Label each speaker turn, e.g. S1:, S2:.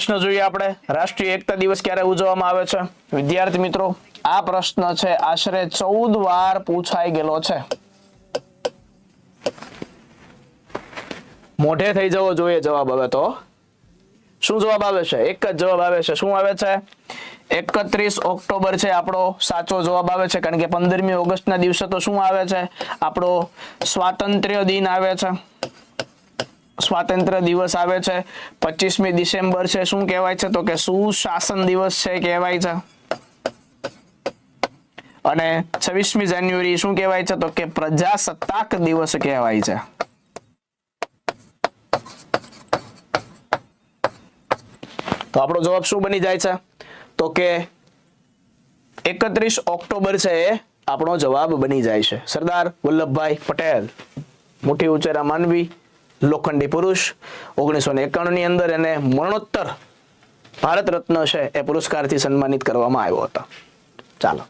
S1: પ્રશ્ન જોઈએ આપણે. રાષ્ટ્રીય એકતા દિવસ ક્યારે ઉજવવામાં આવે છે? વિદ્યાર્થી મિત્રો, આ પ્રશ્ન છે, આશરે ચૌદ વાર પૂછાઈ ગયેલો છે. મોઢે થઈ જવો જોઈએ જવાબ હવે તો. શું જવાબ આવે છે? એક જ જવાબ આવે છે. શું આવે છે? એકત્રીસ ઓક્ટોબર છે આપણો સાચો જવાબ આવે છે, કારણ કે પંદરમી ઓગસ્ટના દિવસે તો શું આવે છે? આપણો સ્વાતંત્ર્ય દિન આવે છે. સ્વાતંત્ર્ય દિવસ આવે છે. પચીસમી ડિસેમ્બર છે. શું કહેવાય છે તો કે સુશાસન દિવસ છે કહેવાય છે. અને છવ્વીસમી જાન્યુઆરી શું કહેવાય છે તો કે પ્રજાસત્તાક દિવસ કહેવાય છે. તો આપણો જવાબ શું બની જાય છે? તો કે એકત્રીસ ઓક્ટોબર છે એ આપણો જવાબ બની જાય છે. સરદાર વલ્લભભાઈ પટેલ, મોટી ઉચેરા માનવી લોખંડી પુરુષ, ઓગણીસો ને એકાણું ની અંદર એને મરણોત્તર ભારત રત્ન છે એ પુરસ્કારથી સન્માનિત કરવામાં આવ્યો હતો. ચાલો.